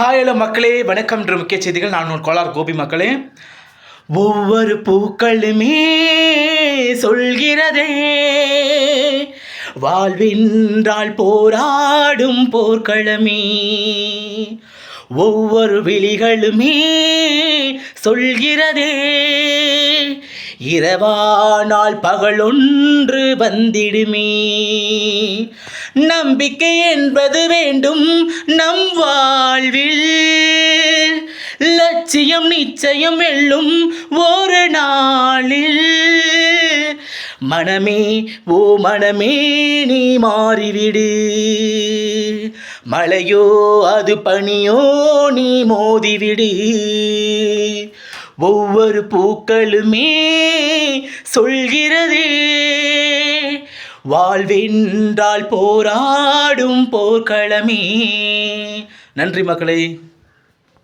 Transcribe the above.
Hi hello மக்களே. வணக்கம் என்ற முக்கிய செய்திகள். நான் ஒரு கோலார் கோபி மக்களே. ஒவ்வொரு பூக்களுமே சொல்கிறதே. வாழ்வென்றால் போராடும் போர்க்களமே. ஒவ்வொரு விழிகளுமே சொல்கிறதே. இரவானால் பகலொன்று வந்திடுமே. நம்பிக்கை என்பது வேண்டும் நம் வாழ்வில். லட்சியம் நிச்சயம் வெல்லும் ஒரு நாளில். மனமே ஓ மனமே நீ மாறிவிடு. மழையோ அது பனியோ நீ மோதிவிடு. ஒவ்வொரு பூக்களுமே சொல்கிறதே. வாழ்வென்றால் போராடும் போர்க்களமே. நன்றி மக்களை.